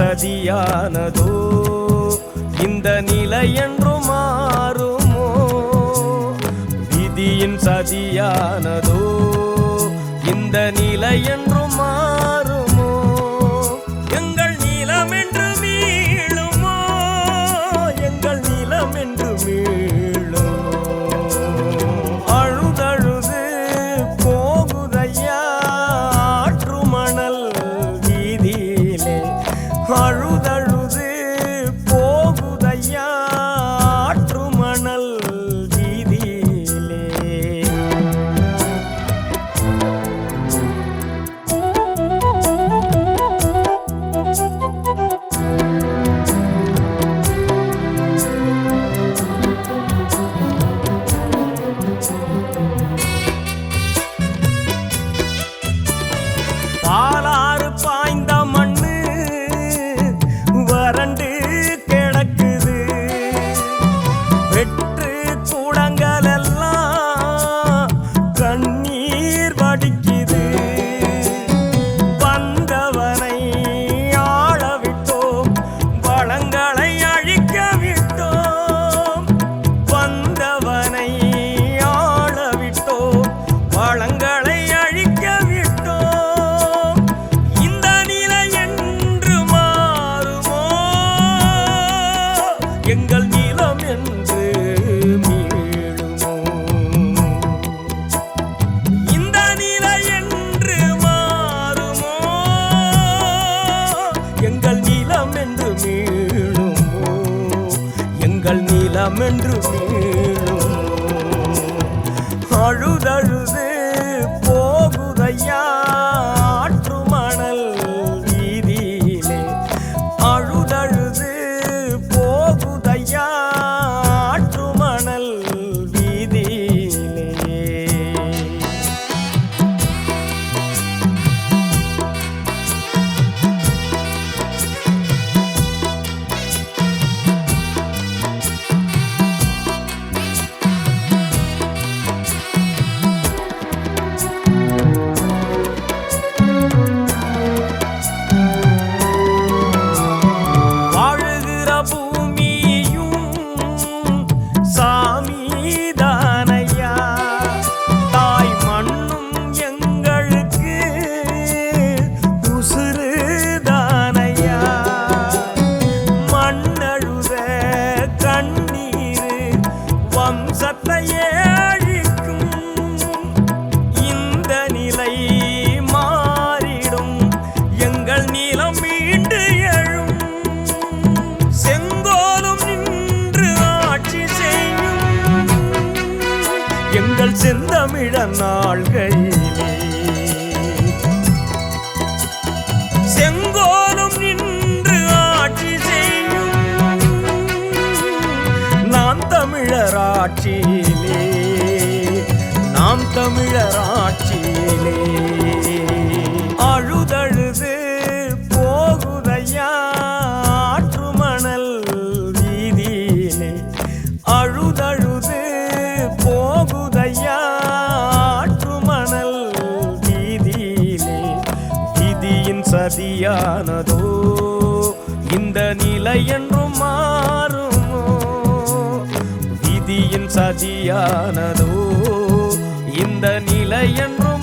சதியானதோ? இந்த நிலை என்று மாறுமோ? விதியின் சதியானதோ? இந்த நிலை என்று மாறும் நிலமென்று நீளும் அழுதழுது செந்தமிழ நாள்களிலே செங்கோலும் நின்று ஆட்சி செய்யும் நாம் தமிழராட்சியிலே. நாம் தமிழராட்சியிலே. நிம்மதியானதோ இந்த நிலை என்றும் மாறுமோ? விதியின் சதியானதோ? இந்த நிலை என்றும்